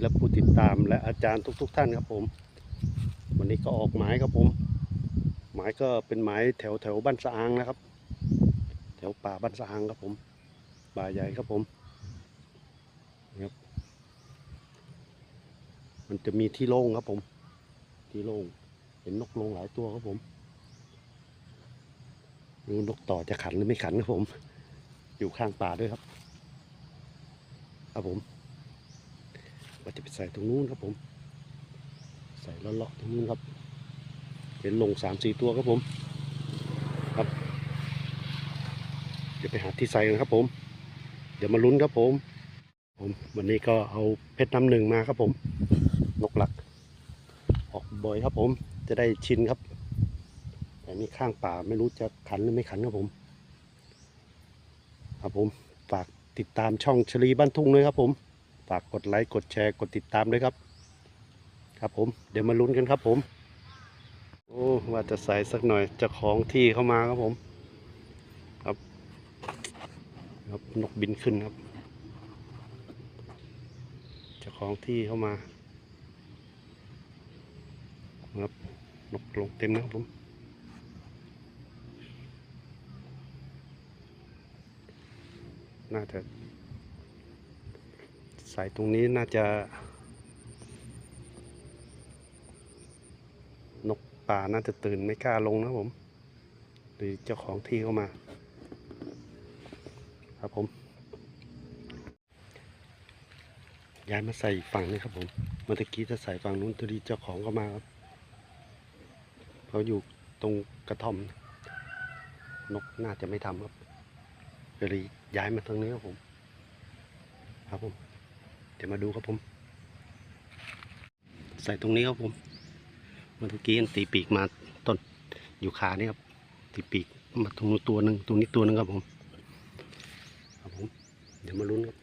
และผู้ติดตามและอาจารย์ทุก ๆ ท่านครับผม วันนี้ก็ออกหมายครับผม หมายก็เป็นหมายแถวแถวบ้านสะอางนะครับ แถวป่าบ้านสะอางครับผมป่าใหญ่ครับผมนครับมันจะมีที่โล่งครับผม ที่โล่งเห็นนกลงหลายตัวครับผมไม่รู้นกต่อจะขันหรือไม่ขันครับผม อยู่ข้างป่าด้วยครับ ครับผม ว่าจะไปใส่ตรงนู้นครับผม ใส่เลาะๆตรงนู้นครับ เห็นลงสามสี่ตัวครับผม ครับ เดี๋ยวไปหาที่ใส่กันครับผม เดี๋ยวมาลุ้นครับผม ผมวันนี้ก็เอาเพชรน้ำหนึ่งมาครับผม นกหลัก ออกบ่อยครับผม จะได้ชินครับ แต่นี่ข้างป่าไม่รู้จะขันหรือไม่ขันครับผม ครับผม ฝากติดตามช่องชลีบ้านทุ่งด้วยครับผม ฝากกดไลค์กดแชร์กดติดตามด้วยครับ ครับผมเดี๋ยวมาลุ้นกันครับผม โอ้ว่าจะใส่สักหน่อยจะของที่เข้ามาครับผมครับครับนกบินขึ้นครับจ้าของที่เข้ามาครับนกลงเต็มนะครับผมน่าจะ ใส่ตรงนี้น่าจะนกป่าน่าจะตื่นไม่กล้าลงนะผม หรือเจ้าของที่เข้ามา ครับผม ย้ายมาใส่ฝั่งนี้ครับผม เมื่อกี้จะใส่ฝั่งนู้นตัวดีเจ้าของก็มาครับเขาอยู่ตรงกระท่อม นกน่าจะไม่ทำครับเลยย้ายมาทางนี้ครับผม ครับผม ดี๋ยวมาดูครับผม ใส่ตรงนี้ครับผมเมื่อกี้อันตีปีกมาต้นอยู่ขานี่ครับตีปีกมาตรงนู้ตัวหนึ่งตรงนี้ตัวหนึ่งครับผมครับผม เดี๋ยวมาลุ้นครับ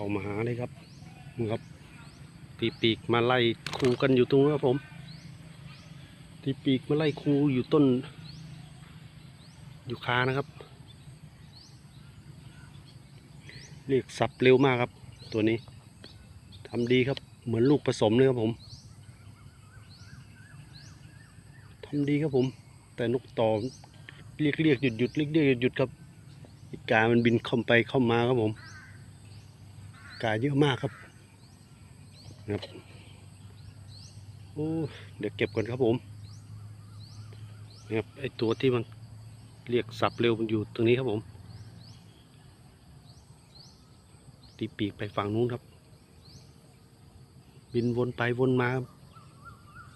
เข้ามาหาเลยครับนี่ครับตีปีกมาไล่คูกันอยู่ตรงนั้ครับผมตีปีกมาไล่คูอยู่ต้นอยู่คานะครับ เรียกสับเร็วมากครับ ตัวนี้ทำดีครับ เหมือนลูกผสมเลยครับผมทำดีครับผม แต่นกต่อเรียกเรียกหยุดหยุดเรียกเรียกหยุดหยุดครับอีกามันบินเข้าไปเข้ามาครับผม กาเยอะมากครับนะครับโอ้เดี๋ยวเก็บก่อนครับผมนะครับไอตัวที่มันเรียกสับเร็วมันอยู่ตรงนี้ครับผมตีปีกไปฝั่งนู้นครับ บินวนไปวนมาครับ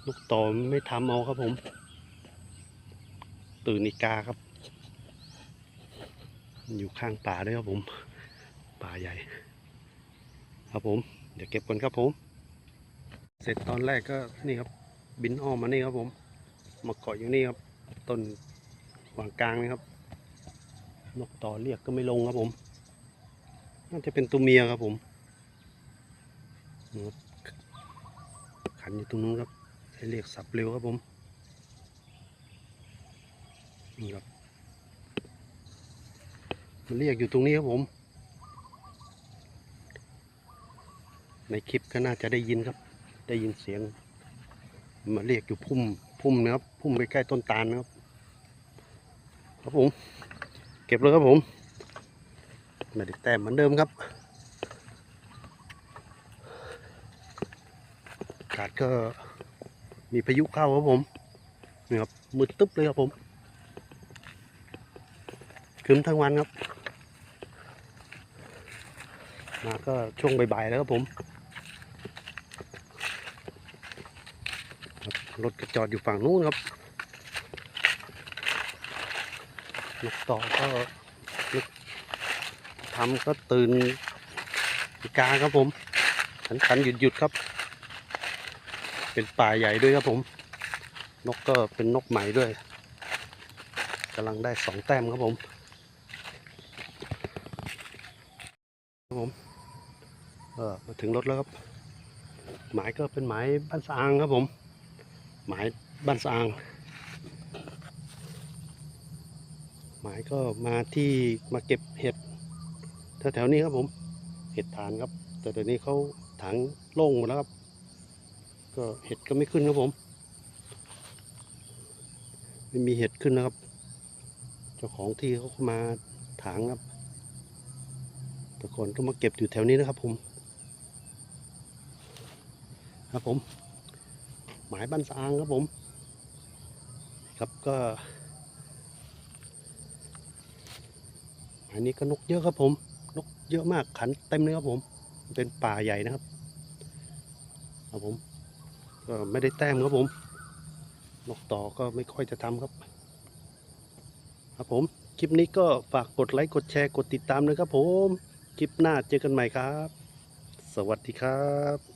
นกต่อไม่ทำเอาครับผม ตื่นอีกาครับมันอยู่ข้างป่าด้วยครับผม ป่าใหญ่ ครับผม เดี๋ยวเก็บก่อนครับผม เสร็จตอนแรกก็นี่ครับ บินอ้อมมานี่ครับผม มาเกาะอยู่นี่ครับ ต้นหวางกลางนี่ครับ นกต่อเรียกก็ไม่ลงครับผม น่าจะเป็นตัวเมียครับผม ขันอยู่ตรงนู้นครับ ให้เรียกสับเร็วครับผมนี่ครับมันเรียกอยู่ตรงนี้ครับผม ในคลิปก็น่าจะได้ยินครับ ได้ยินเสียง มาเรียกอยู่พุ่มพุ่มนะครับ พุ่มไปใกล้ต้นตาลนะครับ ครับผม เก็บเลยครับผมไม่ได้แต้มเหมือนเดิมครับอากาศก็มีพายุเข้าครับผมนี่ครับมืดตึ๊บเลยครับผมครึ้มทั้งวันครับมาก็ช่วงบ่ายๆแล้วครับผม รถก็จอดอยู่ฝั่งนู้นครับนกต่อก็นกทำก็ตื่นกาครับผมขันขันหยุดหยุดครับ เป็นป่าใหญ่ด้วยครับผม นกก็เป็นนกใหม่ด้วยกำลังได้สองแต้มครับผมครับผมเออมาถึงรถแล้วครับ หมายก็เป็นหมายบ้านสะอางครับผม หมายบ้านสาง หมายก็มาที่มาเก็บเห็ดแถวๆนี้ครับผม เห็ดฐานครับ แต่เดี๋ยวนี้เขาถังโล่งหมดแล้วครับ ก็เห็ดก็ไม่ขึ้นครับผม ไม่มีเห็ดขึ้นนะครับ เจ้าของที่เขามาถางครับแต่ก่อนก็มาเก็บอยู่แถวนี้นะครับผม ครับผม หมายบ้านสางครับผม ครับก็หมายนี้ก็นกเยอะครับผม นกเยอะมากขันเต็มเลยครับผม เป็นป่าใหญ่นะครับ ครับผม ก็ไม่ได้แต้มครับผม นกต่อก็ไม่ค่อยจะทำครับ ครับผม คลิปนี้ก็ฝากกดไลค์กดแชร์กดติดตามนะครับผม คลิปหน้าเจอกันใหม่ครับ สวัสดีครับ